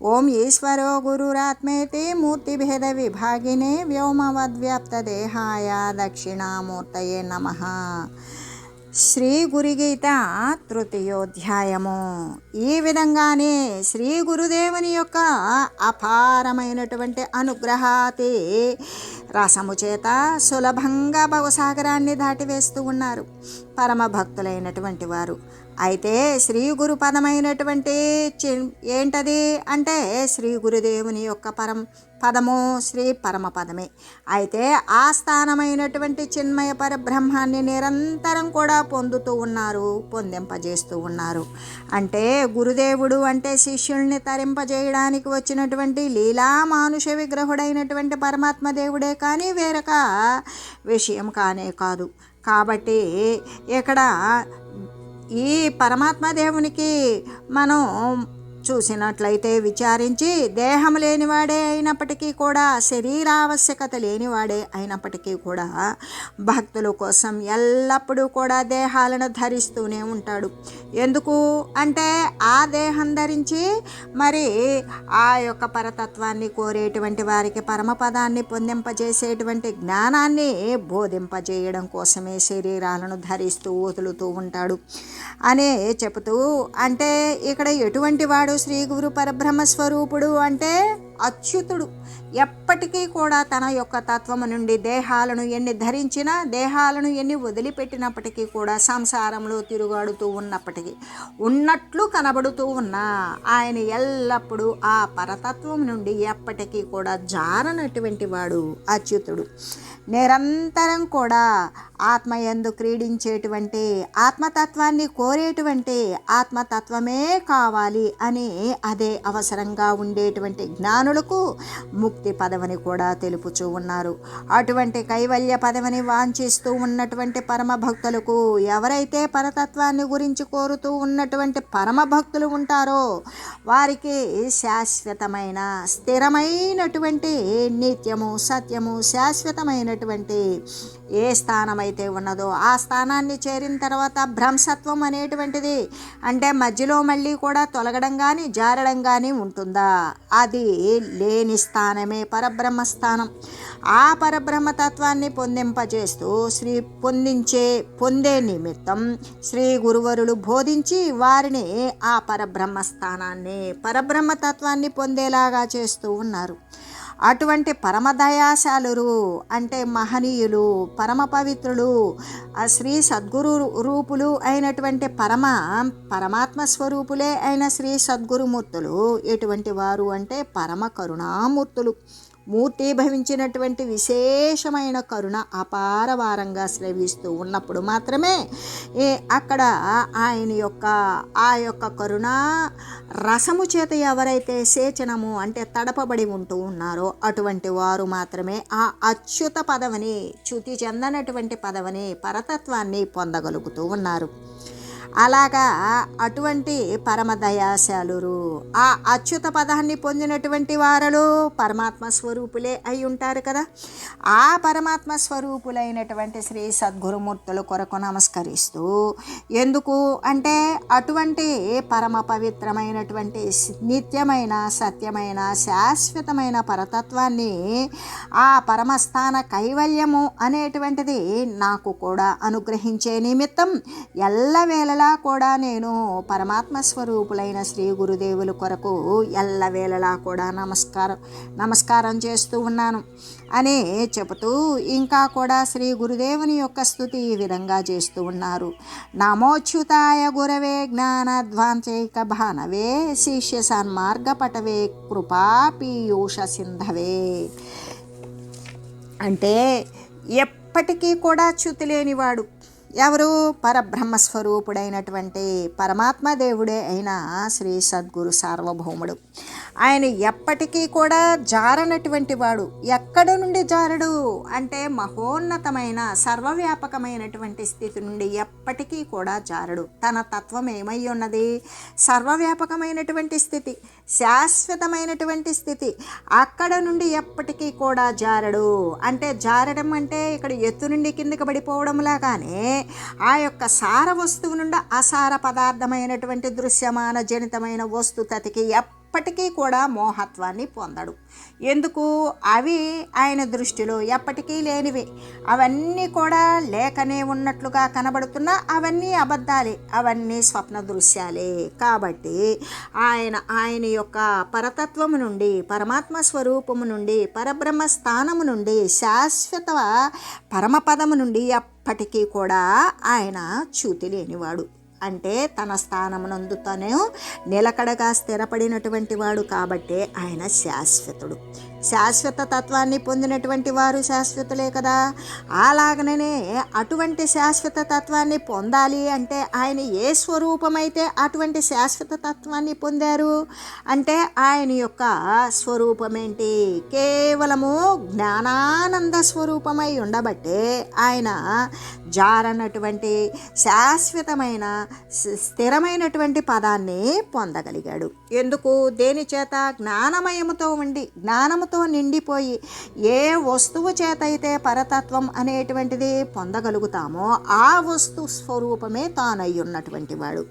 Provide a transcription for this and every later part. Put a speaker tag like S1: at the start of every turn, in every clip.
S1: ఓం ఈశ్వరో గురురాత్మేతి మూర్తిభేద విభాగినే వ్యోమవద్వ్యాప్తదేహాయ దక్షిణామూర్తయే నమ. శ్రీ గురుగీత తృతీయోధ్యాయము. ఈ విధంగానే శ్రీ గురుదేవుని యొక్క అపారమైనటువంటి అనుగ్రహాతి రసము చేత సులభంగా భవసాగరాన్ని దాటివేస్తూ ఉన్నారు. పరమ భక్తులైనటువంటి వారు. అయితే శ్రీ గురు పదమైనటువంటి చి ఏంటది? అంటే శ్రీ గురుదేవుని యొక్క పరం పదము శ్రీ పరమ పదమే. అయితే ఆ స్థానమైనటువంటి చిన్మయ పరబ్రహ్మాన్ని నిరంతరం కూడా పొందుతూ ఉన్నారు పొందింపజేస్తూ ఉన్నారు. అంటే గురుదేవుడు అంటే శిష్యుల్ని తరింపజేయడానికి వచ్చినటువంటి లీలా మానుష విగ్రహుడైనటువంటి పరమాత్మ దేవుడే కానీ వేరొక విషయం కానే కాదు. కాబట్టి ఇక్కడ ఈ పరమాత్మ దేవునికి మనం చూసినట్లయితే విచారించి దేహం లేనివాడే అయినప్పటికీ కూడా శరీరావశ్యకత లేనివాడే అయినప్పటికీ కూడా భక్తుల కోసం ఎల్లప్పుడూ కూడా దేహాలను ధరిస్తూనే ఉంటాడు. ఎందుకు అంటే ఆ దేహం ధరించి మరి ఆ యొక్క పరతత్వాన్ని కోరేటువంటి వారికి పరమపదాన్ని పొందింపజేసేటువంటి జ్ఞానాన్ని బోధింపజేయడం కోసమే శరీరాలను ధరిస్తూ వదులుతూ ఉంటాడు. అనే చెబుతూ అంటే ఇక్కడ ఎటువంటి వాడు శ్రీ గురు పరబ్రహ్మ స్వరూపుడు అంటే అచ్యుతుడు. ఎప్పటికీ కూడా తన యొక్క తత్వము నుండి దేహాలను ఎన్ని ధరించినా దేహాలను ఎన్ని వదిలిపెట్టినప్పటికీ కూడా సంసారంలో తిరుగాడుతూ ఉన్నప్పటికీ ఉన్నట్లు కనబడుతూ ఉన్నా ఆయన ఎల్లప్పుడూ ఆ పరతత్వం నుండి ఎప్పటికీ కూడా జారనటువంటి వాడు అచ్యుతుడు. నిరంతరం కూడా ఆత్మ ఎందు క్రీడించేటువంటి ఆత్మతత్వాన్ని కోరేటువంటి ఆత్మతత్వమే కావాలి అని అదే అవసరంగా ఉండేటువంటి జ్ఞానులకు ముక్తి పదవిని కూడా తెలుపుచూ ఉన్నారు. అటువంటి కైవల్య పదవిని వాంఛిస్తూ ఉన్నటువంటి పరమ భక్తులకు ఎవరైతే పరతత్వాన్ని గురించి కోరుతూ ఉన్నటువంటి పరమ భక్తులు ఉంటారో వారికి శాశ్వతమైన స్థిరమైనటువంటి నిత్యము సత్యము శాశ్వతమైనటువంటి ఏ స్థానమైతే ఉన్నదో ఆ స్థానాన్ని చేరిన తర్వాత భ్రంశత్వం అనేటువంటిది అంటే మధ్యలో మళ్ళీ కూడా తొలగడం కానీ జారడం కానీ ఉంటుందా? అది లేని స్థానమే పరబ్రహ్మ స్థానం. ఆ పరబ్రహ్మ తత్వాన్ని పొందింపజేస్తూ శ్రీ పొందించే పొందే నిమిత్తం శ్రీ గురువరులు బోధించి వారిని ఆ పరబ్రహ్మ స్థానాన్ని పరబ్రహ్మ తత్వాన్ని పొందేలాగా చేస్తూ ఉన్నారు. అటువంటి పరమదయాశాలురు అంటే మహనీయులు పరమ పవిత్రులు ఆ శ్రీ సద్గురు రూపులు అయినటువంటి పరమ పరమాత్మ స్వరూపులే అయిన శ్రీ సద్గురుమూర్తులు. ఎటువంటి వారు అంటే పరమ కరుణామూర్తులు. మూర్తిభవించినటువంటి విశేషమైన కరుణ అపారవారంగా స్రవిస్తూ ఉన్నప్పుడు మాత్రమే ఏ అక్కడ ఆయన యొక్క ఆ యొక్క కరుణ రసము చేత ఎవరైతే సేచనము అంటే తడపబడి ఉంటూ ఉన్నారో అటువంటి వారు మాత్రమే ఆ అచ్యుత పదవిని చ్యుతి చెందనటువంటి పదవిని పరతత్వాన్ని పొందగలుగుతూ ఉన్నారు. అలాగా అటువంటి పరమదయాశాలురు ఆ అచ్యుత పదాన్ని పొందినటువంటి వారలు పరమాత్మ స్వరూపులే అయి ఉంటారు కదా. ఆ పరమాత్మ స్వరూపులైనటువంటి శ్రీ సద్గురుమూర్తుల కొరకు నమస్కరిస్తూ ఎందుకు అంటే అటువంటి పరమ పవిత్రమైనటువంటి నిత్యమైన సత్యమైన శాశ్వతమైన పరతత్వాన్ని ఆ పరమస్థాన కైవల్యము అనేటువంటిది నాకు కూడా అనుగ్రహించే నిమిత్తం ఎల్లవేళలా కూడా నేను పరమాత్మ స్వరూపులైన శ్రీ గురుదేవుల కొరకు ఎల్లవేళలా కూడా నమస్కారం నమస్కారం చేస్తూ ఉన్నాను. అని చెబుతూ ఇంకా కూడా శ్రీ గురుదేవుని యొక్క స్థుతి ఈ విధంగా చేస్తూ ఉన్నారు. నమోచ్యుతాయ గురవే జ్ఞానధ్వాంచైక భానవే శిష్య సన్మార్గ పటవే కృపా పీయూష సింధవే. అంటే ఎప్పటికీ కూడా చ్యుతి లేనివాడు. ఎవరు పరబ్రహ్మస్వరూపుడైనటువంటి పరమాత్మ దేవుడే అయిన శ్రీ సద్గురు సార్వభౌముడు. ఆయన ఎప్పటికీ కూడా జారనటువంటి వాడు. ఎక్కడ నుండి జారడు అంటే మహోన్నతమైన సర్వవ్యాపకమైనటువంటి స్థితి నుండి ఎప్పటికీ కూడా జారడు. తన తత్వం ఏమై ఉన్నది? సర్వవ్యాపకమైనటువంటి స్థితి. శాశ్వతమైనటువంటి స్థితి. అక్కడ నుండి ఎప్పటికీ కూడా జారడు. అంటే జారడం అంటే ఇక్కడ ఎత్తు నుండి కిందకి పడిపోవడం లాగానే ఆ యొక్క సార వస్తువు నుండి అసార పదార్థమైనటువంటి దృశ్యమాన జనితమైన వస్తు తతికి ఎప్ప ఎప్పటికీ కూడా మోహత్వాన్ని పొందడు. ఎందుకు? అవి ఆయన దృష్టిలో ఎప్పటికీ లేనివి. అవన్నీ కూడా లేకనే ఉన్నట్లుగా కనబడుతున్నా అవన్నీ అబద్ధాలే అవన్నీ స్వప్న దృశ్యాలే. కాబట్టి ఆయన ఆయన యొక్క పరతత్వము నుండి పరమాత్మ స్వరూపము నుండి పరబ్రహ్మ స్థానము నుండి శాశ్వత పరమపదము నుండి ఎప్పటికీ కూడా ఆయన చూతి లేనివాడు అంటే తన స్థానమునందు తను నిలకడగా స్థిరపడినటువంటి వాడు కాబట్టే ఆయన శాశ్వతుడు. శాశ్వత తత్వాన్ని పొందినటువంటి వారు శాశ్వతులే కదా. అలాగనే అటువంటి శాశ్వత తత్వాన్ని పొందాలి అంటే ఆయన ఏ స్వరూపమైతే అటువంటి శాశ్వత తత్వాన్ని పొందారు? అంటే ఆయన యొక్క స్వరూపం ఏంటి కేవలము జ్ఞానానంద స్వరూపమై ఉండబట్టే ఆయన జారనటువంటి శాశ్వతమైన స్థిరమైనటువంటి పదాన్ని పొందగలిగాడు. ఎందుకు? దేని చేత? జ్ఞానమయముతో ఉండి జ్ఞానముతో నిండిపోయి ఏ వస్తువు చేతైతే పరతత్వం అనేటువంటిది పొందగలుగుతామో ఆ వస్తు స్వరూపమే తానై ఉన్నటువంటి వాడు.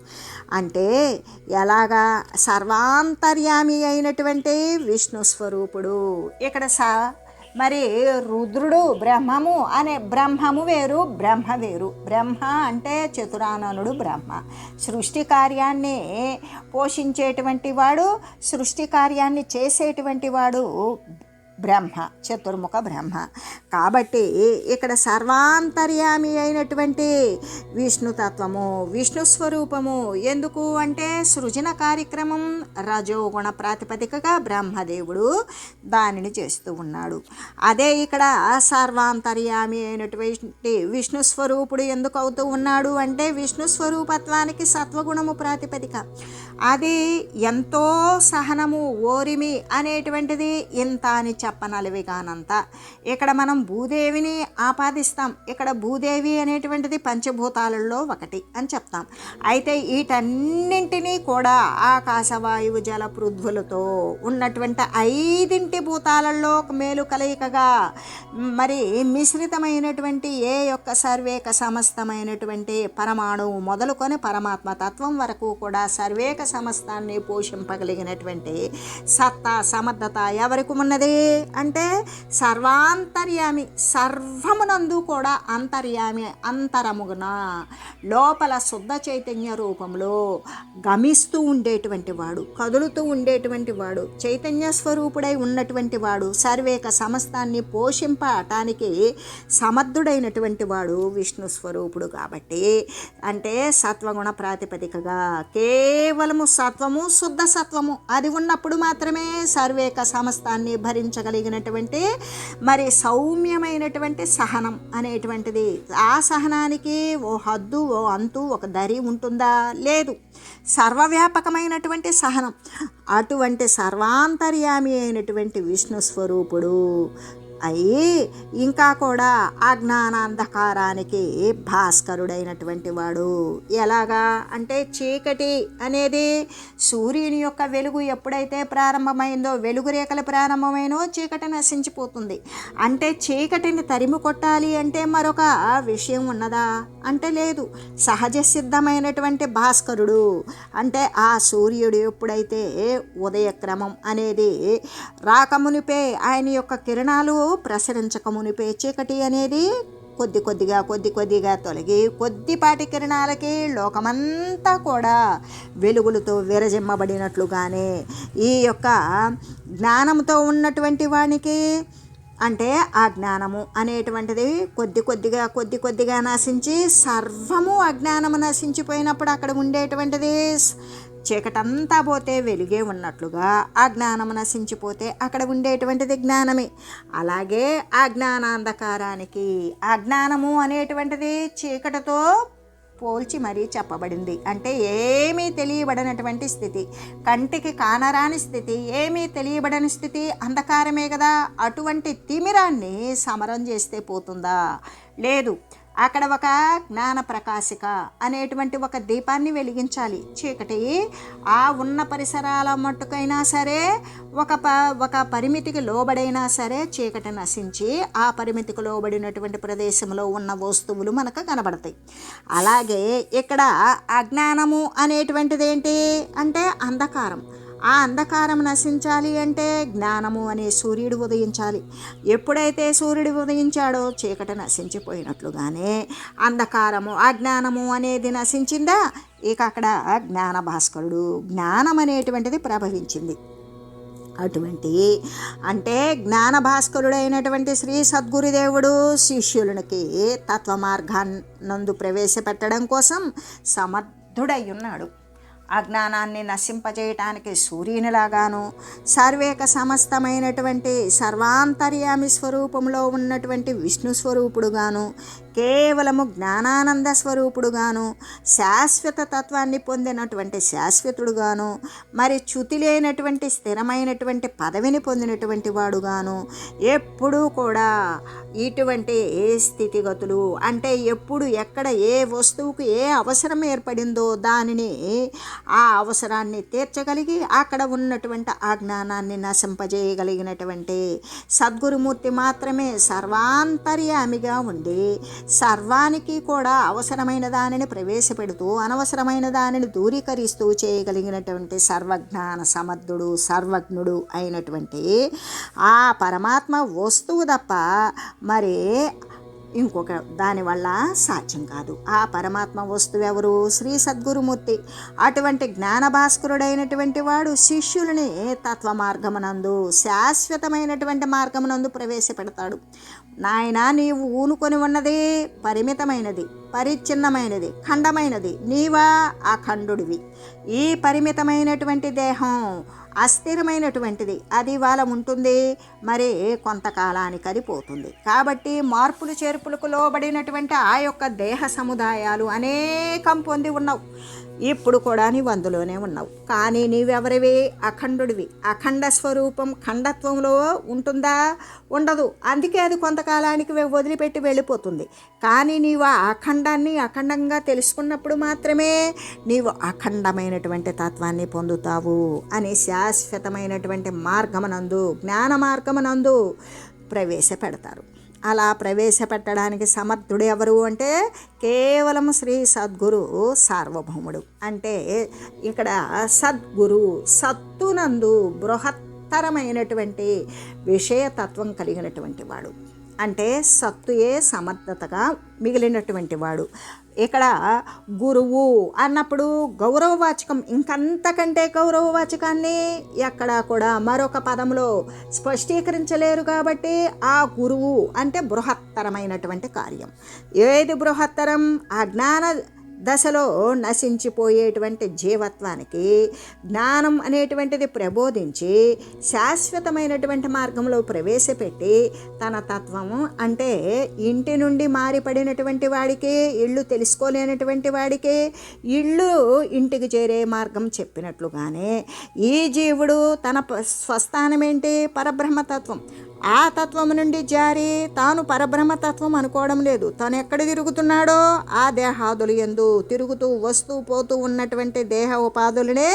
S1: అంటే ఎలాగా సర్వాంతర్యామి అయినటువంటి విష్ణు స్వరూపుడు. ఇక్కడ సా మరి రుద్రుడు బ్రహ్మము అనే బ్రహ్మము వేరు బ్రహ్మ వేరు. బ్రహ్మ అంటే చతురాననుడు బ్రహ్మ. సృష్టి కార్యాన్ని పోషించేటువంటి వాడు సృష్టి కార్యాన్ని చేసేటువంటి వాడు బ్రహ్మ చతుర్ముఖ బ్రహ్మ. కాబట్టి ఇక్కడ సర్వాంతర్యామి అయినటువంటి విష్ణుతత్వము విష్ణు స్వరూపము ఎందుకు అంటే సృజన కార్యక్రమం రజోగుణ ప్రాతిపదికగా బ్రహ్మదేవుడు దానిని చేస్తూ ఉన్నాడు. అదే ఇక్కడ సర్వాంతర్యామి అయినటువంటి విష్ణు స్వరూపుడు ఎందుకు అవుతూ ఉన్నాడు అంటే విష్ణు స్వరూపత్వానికి సత్వగుణము ప్రాతిపదిక. అది ఎంతో సహనము ఓరిమి అనేటువంటిది ఇంత అని చెప్పనలివిగానంత. ఇక్కడ మనం భూదేవిని ఆపాదిస్తాం. ఇక్కడ భూదేవి అనేటువంటిది పంచభూతాలలో ఒకటి అని చెప్తాం. అయితే వీటన్నింటినీ కూడా ఆకాశవాయువు జల పృథ్వులతో ఉన్నటువంటి ఐదింటి భూతాలలో ఒక మేలు కలయికగా మరి మిశ్రితమైనటువంటి ఏ యొక్క సర్వేక సమస్తమైనటువంటి పరమాణువు మొదలుకొని పరమాత్మ తత్వం వరకు కూడా సర్వేక సమస్తాన్ని పోషింపగలిగినటువంటి సత్తా సమర్థత ఎవరికి ఉన్నది? అంటే సర్వాంతర్యామి సర్వమునందు కూడా అంతర్యామి అంతరముగున. లోపల శుద్ధ చైతన్య రూపంలో గమిస్తూ ఉండేటువంటి వాడు కదులుతూ ఉండేటువంటి వాడు చైతన్య స్వరూపుడై ఉన్నటువంటి వాడు సర్వేక సమస్తాన్ని పోషింపటానికి సమర్థుడైనటువంటి వాడు విష్ణు స్వరూపుడు కాబట్టి. అంటే సత్వగుణ ప్రాతిపదికగా కేవలము సత్వము శుద్ధ సత్వము అది ఉన్నప్పుడు మాత్రమే సర్వేక సమస్తాన్ని కలిగినటువంటి మరి సౌమ్యమైనటువంటి సహనం అనేటువంటిది. ఆ సహనానికి ఓ హద్దు ఓ అంతు ఒక దరి ఉంటుందా? లేదు. సర్వవ్యాపకమైనటువంటి సహనం. అటువంటి సర్వాంతర్యామి అయినటువంటి విష్ణు స్వరూపుడు అయి ఇంకా కూడా అజ్ఞానాంధకారానికి భాస్కరుడైనటువంటి వాడు. ఎలాగా? అంటే చీకటి అనేది సూర్యుని యొక్క వెలుగు ఎప్పుడైతే ప్రారంభమైందో వెలుగు రేఖలు ప్రారంభమైనో చీకటి నశించిపోతుంది. అంటే చీకటిని తరిమి కొట్టాలి అంటే మరొక విషయం ఉన్నదా? అంటే లేదు. సహజ సిద్ధమైనటువంటి భాస్కరుడు. అంటే ఆ సూర్యుడు ఎప్పుడైతే ఉదయక్రమం అనేది రాకమునిపే ఆయన యొక్క కిరణాలు ప్రసరించకమునిపే చీకటి అనేది కొద్ది కొద్దిగా కొద్ది కొద్దిగా తొలగి కొద్దిపాటి కిరణాలకి లోకమంతా కూడా వెలుగులతో విరజిమ్మబడినట్లుగానే ఈ యొక్క జ్ఞానంతో ఉన్నటువంటి వానికి అంటే ఆ జ్ఞానము అనేటువంటిది కొద్ది కొద్దిగా కొద్ది కొద్దిగా నశించి సర్వము అజ్ఞానము నశించిపోయినప్పుడు అక్కడ ఉండేటువంటిది చీకటంతా పోతే వెలుగే ఉన్నట్లుగా ఆ జ్ఞానం నశించిపోతే అక్కడ ఉండేటువంటిది జ్ఞానమే. అలాగే ఆ జ్ఞానాంధకారానికి అజ్ఞానము అనేటువంటిది చీకటితో పోల్చి మరీ చెప్పబడింది. అంటే ఏమీ తెలియబడినటువంటి స్థితి. కంటికి కానరాని స్థితి. ఏమీ తెలియబడని స్థితి. అంధకారమే కదా. అటువంటి తిమిరాన్ని సమరం చేస్తే పోతుందా? లేదు. అక్కడ ఒక జ్ఞాన ప్రకాశిక అనేటువంటి ఒక దీపాన్ని వెలిగించాలి. చీకటి ఆ ఉన్న పరిసరాల మట్టుకైనా సరే ఒక ప ఒక పరిమితికి లోబడైనా సరే చీకటి నశించి ఆ పరిమితికి లోబడినటువంటి ప్రదేశంలో ఉన్న వస్తువులు మనకు కనబడతాయి. అలాగే ఇక్కడ అజ్ఞానము అనేటువంటిది ఏంటి అంటే అంధకారం. ఆ అంధకారం నశించాలి అంటే జ్ఞానము అనే సూర్యుడు ఉదయించాలి. ఎప్పుడైతే సూర్యుడు ఉదయించాడో చీకటి నశించిపోయినట్లుగానే అంధకారము అజ్ఞానము అనేది నశించిందా? ఇక అక్కడ జ్ఞాన భాస్కరుడు జ్ఞానం అనేటువంటిది ప్రభవించింది. అటువంటి అంటే జ్ఞాన భాస్కరుడైనటువంటి శ్రీ సద్గురుదేవుడు శిష్యులకి తత్వ మార్గాన్నందు ప్రవేశపెట్టడం కోసం సమర్థుడై ఉన్నాడు. అజ్ఞానాన్ని నశింపజేయటానికి సూర్యునిలాగాను సర్వేక సమస్తమైనటువంటి సర్వాంతర్యామి స్వరూపంలో ఉన్నటువంటి విష్ణు స్వరూపుడుగాను కేవలము జ్ఞానానంద స్వరూపుడుగాను శాశ్వత తత్వాన్ని పొందినటువంటి శాశ్వతుడుగాను మరి చ్యుతి లేనటువంటి స్థిరమైనటువంటి పదవిని పొందినటువంటి వాడుగాను ఎప్పుడూ కూడా ఇటువంటి ఏ స్థితిగతులు అంటే ఎప్పుడు ఎక్కడ ఏ వస్తువుకు ఏ అవసరం ఏర్పడిందో దానిని ఆ అవసరాన్ని తీర్చగలిగి అక్కడ ఉన్నటువంటి ఆ జ్ఞానాన్ని నశింపజేయగలిగినటువంటి సద్గురుమూర్తి మాత్రమే సర్వాంతర్యామిగా ఉండి సర్వానికి కూడా అవసరమైన దానిని ప్రవేశపెడుతూ అనవసరమైన దానిని దూరీకరిస్తూ చేయగలిగినటువంటి సర్వజ్ఞాన సమర్థుడు సర్వజ్ఞుడు అయినటువంటి ఆ పరమాత్మ వస్తువు తప్ప మరి ఇంకొక దానివల్ల సాధ్యం కాదు. ఆ పరమాత్మ వస్తువు ఎవరు? శ్రీ సద్గురుమూర్తి. అటువంటి జ్ఞానభాస్కరుడైనటువంటి వాడు శిష్యులని తత్వ మార్గమునందు శాశ్వతమైనటువంటి మార్గమునందు ప్రవేశపెడతాడు. నాయనా నీవు ఊనుకొని ఉన్నది పరిమితమైనది. పరిచ్ఛిన్నమైనది ఖండమైనది. నీవా అఖండుడివి. ఈ పరిమితమైనటువంటి దేహం అస్థిరమైనటువంటిది అది వాళ్ళ ఉంటుంది మరి కొంతకాలానికి అది పోతుంది. కాబట్టి మార్పులు చేర్పులకు లోబడినటువంటి ఆ యొక్క దేహ సముదాయాలు అనేకం పొంది ఉన్నావు. ఇప్పుడు కూడా నీవు అందులోనే ఉన్నావు. కానీ నీవెవరివి? అఖండుడివి. అఖండ స్వరూపం ఖండత్వంలో ఉంటుందా? ఉండదు. అందుకే అది కొంతకాలానికి వదిలిపెట్టి వెళ్ళిపోతుంది. కానీ నీవు అఖండ అఖండాన్ని అఖండంగా తెలుసుకున్నప్పుడు మాత్రమే నీవు అఖండమైనటువంటి తత్వాన్ని పొందుతావు అని శాశ్వతమైనటువంటి మార్గమునందు జ్ఞాన మార్గమునందు ప్రవేశపెడతారు. అలా ప్రవేశపెట్టడానికి సమర్థుడు ఎవరు అంటే కేవలం శ్రీ సద్గురు సార్వభౌముడు. అంటే ఇక్కడ సద్గురు సత్తునందు బృహత్తరమైనటువంటి విషయతత్వం కలిగినటువంటి వాడు. అంటే సత్తుయే సమర్థతగా మిగిలినటువంటి వాడు. ఇక్కడ గురువు అన్నప్పుడు గౌరవవాచకం ఇంకంతకంటే గౌరవవాచకాన్ని ఎక్కడా కూడా మరొక పదంలో స్పష్టీకరించలేరు కాబట్టి ఆ గురువు అంటే బృహత్తరమైనటువంటి కార్యం. ఏది బృహత్తరం? ఆ జ్ఞాన దశలో నశించిపోయేటువంటి జీవత్వానికి జ్ఞానం అనేటువంటిది ప్రబోధించి శాశ్వతమైనటువంటి మార్గంలో ప్రవేశపెట్టి తన తత్వము అంటే ఇంటి నుండి మారిపడినటువంటి వాడికి ఇల్లు తెలుసుకోలేనటువంటి వాడికి ఇల్లు ఇంటికి చేరే మార్గం చెప్పినట్లుగానే ఈ జీవుడు తన ప- స్వస్థానం ఏంటి పరబ్రహ్మతత్వం. ఆ తత్వం నుండి జారి తాను పరబ్రహ్మతత్వం అనుకోవడం లేదు. తను ఎక్కడ తిరుగుతున్నాడో ఆ దేహాదులు ఎందు తిరుగుతూ వస్తూ పోతూ ఉన్నటువంటి దేహ ఉపాధులనే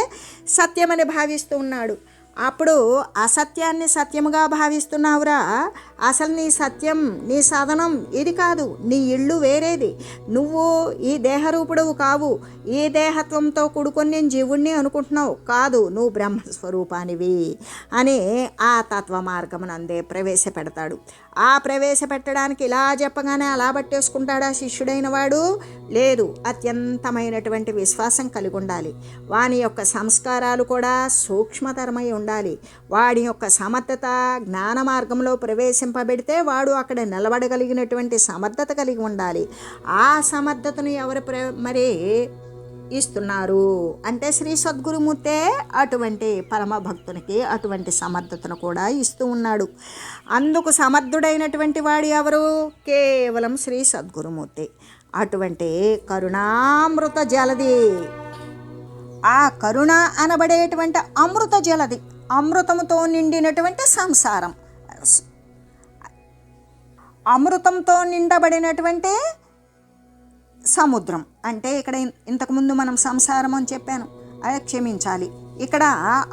S1: సత్యమని భావిస్తూ ఉన్నాడు. అప్పుడు అసత్యాన్ని సత్యముగా భావిస్తున్నావురా. అసలు నీ సత్యం నీ సాధనం ఇది కాదు. నీ ఇల్లు వేరేది. నువ్వు ఈ దేహరూపుడవు కావు. ఈ దేహత్వంతో కూడుకొని నేను జీవుణ్ణి అనుకుంటున్నావు. కాదు నువ్వు బ్రహ్మస్వరూపానివి అని ఆ తత్వ మార్గమునందే ప్రవేశపెడతాడు. ఆ ప్రవేశపెట్టడానికి ఇలా చెప్పగానే అలా పట్టేసుకుంటాడా శిష్యుడైన వాడు? లేదు అత్యంతమైనటువంటి విశ్వాసం కలిగి ఉండాలి వాని యొక్క సంస్కారాలు కూడా సూక్ష్మతరమై ఉండాలి. వాడి యొక్క సమర్థత జ్ఞాన మార్గంలో ప్రవేశింపబెడితే వాడు అక్కడ నిలబడగలిగినటువంటి సమర్థత కలిగి ఉండాలి. ఆ సమర్థతను ఎవరు ప్ర మరి ఇస్తున్నారు? అంటే శ్రీ సద్గురుమూర్తే అటువంటి పరమ భక్తునికి అటువంటి సమర్థతను కూడా ఇస్తూ ఉన్నాడు. అందుకు సమర్థుడైనటువంటి వాడు ఎవరు? కేవలం శ్రీ సద్గురుమూర్తి. అటువంటి కరుణామృత జలది. ఆ కరుణ అనబడేటువంటి అమృత జలది. అమృతంతో నిండినటువంటి సంసారం. అమృతంతో నిండబడినటువంటి సముద్రం. అంటే ఇక్కడ ఇంతకుముందు మనం సంసారం అని చెప్పాను. అదే క్షమించాలి. ఇక్కడ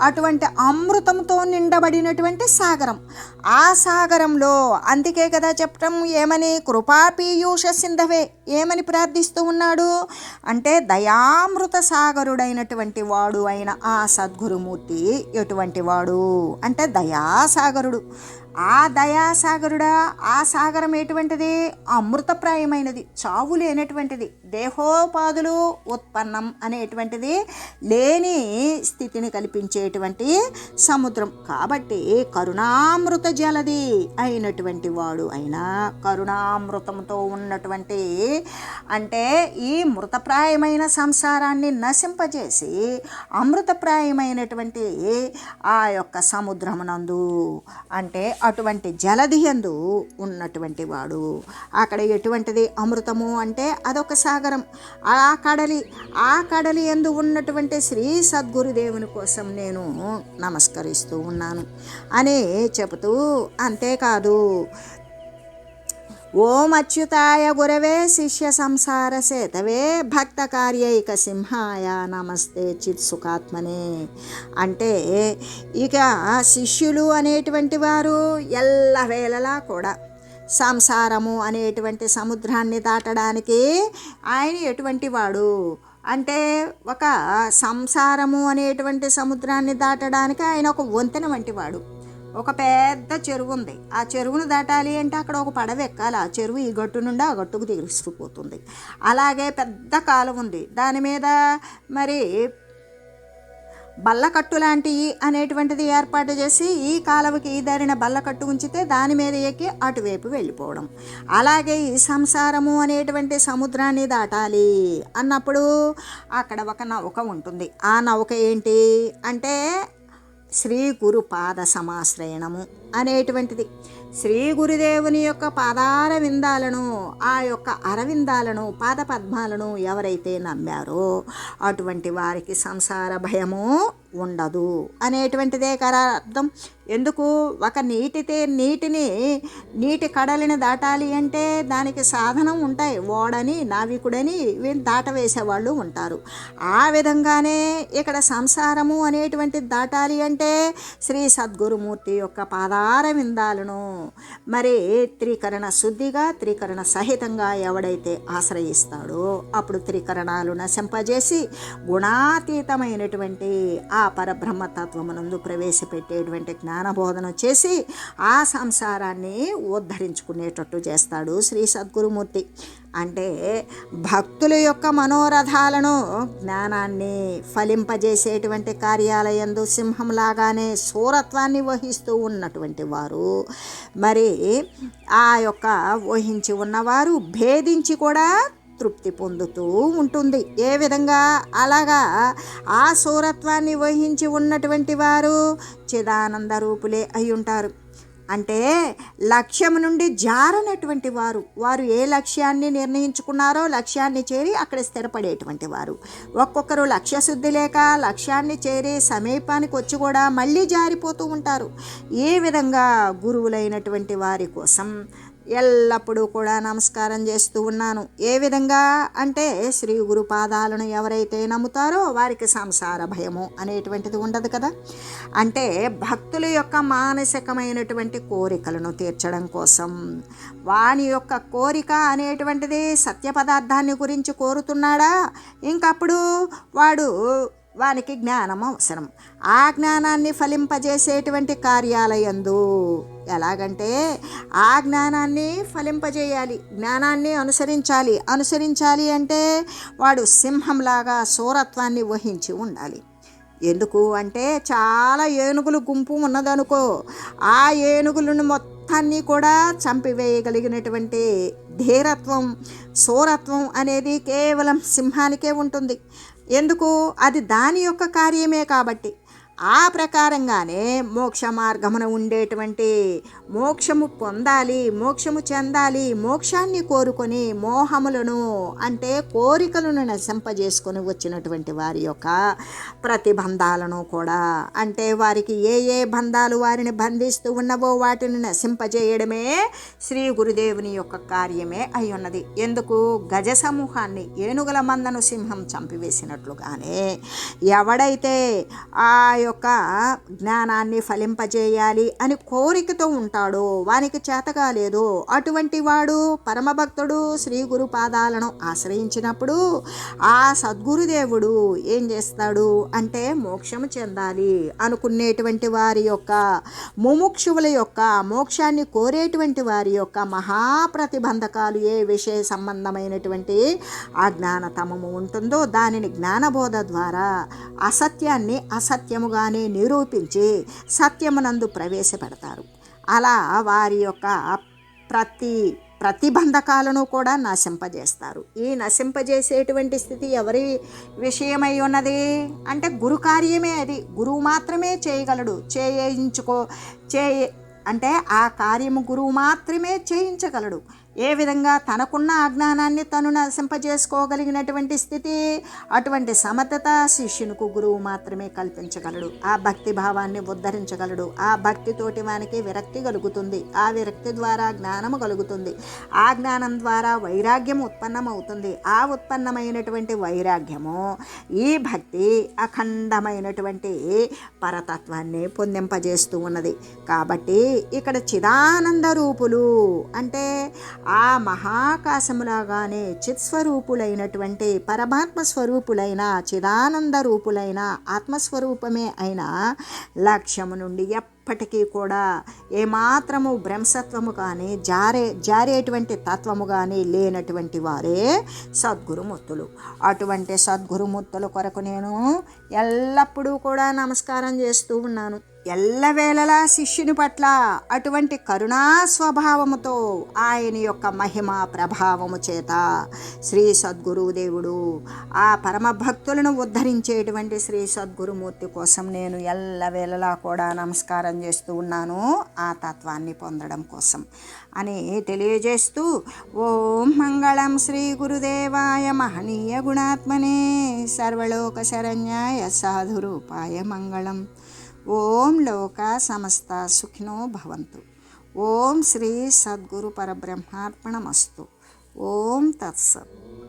S1: అటువంటి అమృతంతో నిండబడినటువంటి సాగరం. ఆ సాగరంలో అందుకే కదా చెప్పటం ఏమని కృపాపీయూష సింధవే ఏమని ప్రార్థిస్తూ ఉన్నాడు? అంటే దయామృత సాగరుడైనటువంటి వాడు అయిన ఆ సద్గురుమూర్తి ఎటువంటి వాడు? అంటే దయాసాగరుడు. ఆ దయాసాగరుడా ఆ సాగరం ఎటువంటిది అమృతప్రాయమైనది చావు లేనటువంటిది దేహోపాధులు ఉత్పన్నం అనేటువంటిది లేని స్థితిని కల్పించేటువంటి సముద్రం. కాబట్టి కరుణామృత జలది అయినటువంటి వాడు అయినా కరుణామృతంతో ఉన్నటువంటి అంటే ఈ మృతప్రాయమైన సంసారాన్ని నశింపజేసి అమృతప్రాయమైనటువంటి ఆ యొక్క సముద్రమునందు అంటే అటువంటి జలధియందు ఉన్నటువంటి వాడు. అక్కడ ఎటువంటిది? అమృతము అంటే అదొక సాగరం. ఆ కడలి ఆ కడలి ఎందు ఉన్నటువంటి శ్రీ సద్గురుదేవుని కోసం నేను నమస్కరిస్తూ ఉన్నాను. అని చెబుతూ అంతేకాదు ఓం అచ్యుతాయ గురవే శిష్య సంసార సేతవే భక్త కార్యైక సింహాయ నమస్తే చిత్ సుఖాత్మనే. అంటే ఇక శిష్యులు అనేటువంటి వారు ఎల్లవేళలా కూడా సంసారము అనేటువంటి సముద్రాన్ని దాటడానికి ఆయన ఎటువంటి వాడు? అంటే ఒక సంసారము అనేటువంటి సముద్రాన్ని దాటడానికి ఆయన ఒక వంతెన వంటి వాడు. ఒక పెద్ద చెరువు ఉంది. ఆ చెరువును దాటాలి అంటే అక్కడ ఒక పడవ ఎక్కాలి. ఆ చెరువు ఈ గట్టు నుండి ఆ గట్టుకు తీసుకుపోతుంది అలాగే పెద్ద కాలం ఉంది. దాని మీద మరి బల్లకట్టు లాంటివి అనేటువంటిది ఏర్పాటు చేసి ఈ కాలువకి ఈ దారిన బల్లకట్టు ఉంచితే దాని మీద ఎక్కి అటువైపు వెళ్ళిపోవడం. అలాగే ఈ సంసారము అనేటువంటి సముద్రాన్ని దాటాలి అన్నప్పుడు అక్కడ ఒక నౌక ఉంటుంది. ఆ నౌక ఏంటి? అంటే శ్రీ గురు పాద సమాశ్రయణము అనేటువంటిది. శ్రీ గురుదేవుని యొక్క పాదార విందాలను ఆ యొక్క అరవిందాలను పాద పద్మాలను ఎవరైతే నమ్మారో అటువంటి వారికి సంసార భయము ఉండదు అనేటువంటిదే కదా అర్థం. ఎందుకు? ఒక నీటితే నీటిని నీటి కడలిని దాటాలి అంటే దానికి సాధనం ఉంటాయి. ఓడని నావికుడని వీళ్ళు దాటవేసేవాళ్ళు ఉంటారు. ఆ విధంగానే ఇక్కడ సంసారము అనేటువంటిది దాటాలి అంటే శ్రీ సద్గురుమూర్తి యొక్క పాదార విందాలను. మరి త్రికరణ శుద్ధిగా త్రికరణ సహితంగా ఎవడైతే ఆశ్రయిస్తాడో అప్పుడు త్రికరణాలు నశింపజేసి గుణాతీతమైనటువంటి ఆ పరబ్రహ్మతత్వమునందు ప్రవేశపెట్టేటువంటి జ్ఞానబోధన చేసి ఆ సంసారాన్ని ఉద్ధరించుకునేటట్టు చేస్తాడు శ్రీ సద్గురుమూర్తి. అంటే భక్తుల యొక్క మనోరథాలను జ్ఞానాన్ని ఫలింపజేసేటువంటి కార్యాలయందు సింహంలాగానే సూరత్వాన్ని వహిస్తూ ఉన్నటువంటి వారు మరి ఆ యొక్క వహించి ఉన్నవారు భేదించి కూడా తృప్తి పొందుతూ ఉంటుంది. ఏ విధంగా? అలాగా ఆ సూరత్వాన్ని వహించి ఉన్నటువంటి వారు చిదానంద రూపులే అయి ఉంటారు అంటే లక్ష్యం నుండి జారనటువంటి వారు. వారు ఏ లక్ష్యాన్ని నిర్ణయించుకున్నారో లక్ష్యాన్ని చేరి అక్కడ స్థిరపడేటువంటి వారు. ఒక్కొక్కరు లక్ష్యశుద్ధి లేక లక్ష్యాన్ని చేరి సమీపానికి వచ్చి కూడా మళ్ళీ జారిపోతూ ఉంటారు. ఏ విధంగా గురువులైనటువంటి వారి కోసం ఎల్లప్పుడూ కూడా నమస్కారం చేస్తూ ఉన్నాను. ఏ విధంగా? అంటే శ్రీ గురు పాదాలను ఎవరైతే నమ్ముతారో వారికి సంసార భయము అనేటువంటిది ఉండదు కదా. అంటే భక్తుల యొక్క మానసికమైనటువంటి కోరికలను తీర్చడం కోసం వాని యొక్క కోరిక అనేటువంటిది సత్య పదార్థాన్ని గురించి కోరుతున్నాడా? ఇంకప్పుడు వాడు వానికి జ్ఞానం అవసరం. ఆ జ్ఞానాన్ని ఫలింపజేసేటువంటి కార్యాలయందు ఎలాగంటే ఆ జ్ఞానాన్ని ఫలింపజేయాలి జ్ఞానాన్ని అనుసరించాలి. అనుసరించాలి అంటే వాడు సింహంలాగా సూరత్వాన్ని వహించి ఉండాలి. ఎందుకు అంటే చాలా ఏనుగులు గుంపు ఉన్నదనుకో ఆ ఏనుగులను మొత్తాన్ని కూడా చంపివేయగలిగినటువంటి ధీరత్వం సూరత్వం అనేది కేవలం సింహానికే ఉంటుంది. ఎందుకు? అది దాని యొక్క కార్యమే కాబట్టి. ఆ ప్రకారంగానే మోక్ష మార్గమున ఉండేటువంటి మోక్షము పొందాలి మోక్షము చెందాలి మోక్షాన్ని కోరుకొని మోహములను అంటే కోరికలను నశింపజేసుకొని వచ్చినటువంటి వారి యొక్క ప్రతిబంధాలను కూడా అంటే వారికి ఏ ఏ బంధాలు వారిని బంధిస్తూ ఉన్నవో వాటిని నశింపజేయడమే శ్రీ గురుదేవుని యొక్క కార్యమే అయి ఉన్నది ఎందుకు? గజ సమూహాన్ని ఏనుగుల మందను సింహం చంపివేసినట్లుగానే ఎవడైతే ఆ యొక్క జ్ఞానాన్ని ఫలింపజేయాలి అని కోరికతో ఉంటాడో వానికి చేతగాలేదు అటువంటి వాడు పరమభక్తుడు శ్రీ గురు పాదాలను ఆశ్రయించినప్పుడు ఆ సద్గురుదేవుడు ఏం చేస్తాడు అంటే మోక్షము చెందాలి అనుకునేటువంటి వారి యొక్క ముముక్షువుల యొక్క మోక్షాన్ని కోరేటువంటి వారి యొక్క మహాప్రతిబంధకాలు ఏ విషయ సంబంధమైనటువంటి ఆ జ్ఞానతమము ఉంటుందో దానిని జ్ఞానబోధ ద్వారా అసత్యాన్ని అసత్యముగా ముందుగానే నిరూపించి సత్యమునందు ప్రవేశపెడతారు. అలా వారి యొక్క ప్రతి ప్రతిబంధకాలను కూడా నశింపజేస్తారు. ఈ నశింపజేసేటువంటి స్థితి ఎవరి విషయమై ఉన్నది? అంటే గురు కార్యమే అది. గురువు మాత్రమే చేయగలడు. చేయించుకో చే అంటే ఆ కార్యము గురువు మాత్రమే చేయించగలడు. ఏ విధంగా తనకున్న అజ్ఞానాన్ని తను నశింపజేసుకోగలిగినటువంటి స్థితి అటువంటి సమతత శిష్యునికి గురువు మాత్రమే కల్పించగలడు. ఆ భక్తి భావాన్ని ఉద్ధరించగలడు. ఆ భక్తితోటి వానికి విరక్తి కలుగుతుంది. ఆ విరక్తి ద్వారా జ్ఞానము కలుగుతుంది. ఆ జ్ఞానం ద్వారా వైరాగ్యం ఉత్పన్నమవుతుంది. ఆ ఉత్పన్నమైనటువంటి వైరాగ్యము ఈ భక్తి అఖండమైనటువంటి పరతత్వాన్ని పొందింపజేస్తూ ఉన్నది. కాబట్టి ఇక్కడ చిదానంద రూపులు అంటే ఆ మహాకాశములాగానే చిత్స్వరూపులైనటువంటి పరమాత్మ స్వరూపులైన చిదానంద రూపులైన ఆత్మస్వరూపమే అయిన లక్ష్యము నుండి ఎప్పటికీ కూడా ఏమాత్రము భ్రంశత్వము కానీ జారే జారేటువంటి తత్వము కానీ లేనటువంటి వారే సద్గురుమూర్తులు. అటువంటి సద్గురుమూర్తుల కొరకు నేను ఎల్లప్పుడూ కూడా నమస్కారం చేస్తూ ఉన్నాను. ఎల్లవేళలా శిష్యుని పట్ల అటువంటి కరుణా స్వభావముతో ఆయన యొక్క మహిమ ప్రభావము చేత శ్రీ సద్గురుదేవుడు ఆ పరమ భక్తులను ఉద్ధరించేటువంటి శ్రీ సద్గురుమూర్తి కోసం నేను ఎల్లవేళలా కూడా నమస్కారం చేస్తూ ఉన్నాను. ఆ తత్వాన్ని పొందడం కోసం అని తెలియజేస్తూ ఓం మంగళం శ్రీ గురుదేవాయ మహనీయ గుణాత్మనే సర్వలోక శరణ్యాయ సాధురూపాయ మంగళం ఓం లోక సమస్త సుఖినో భవంతు. ఓం శ్రీ సద్గురు పరబ్రహ్మార్పణమస్తు. ఓం తత్సత్.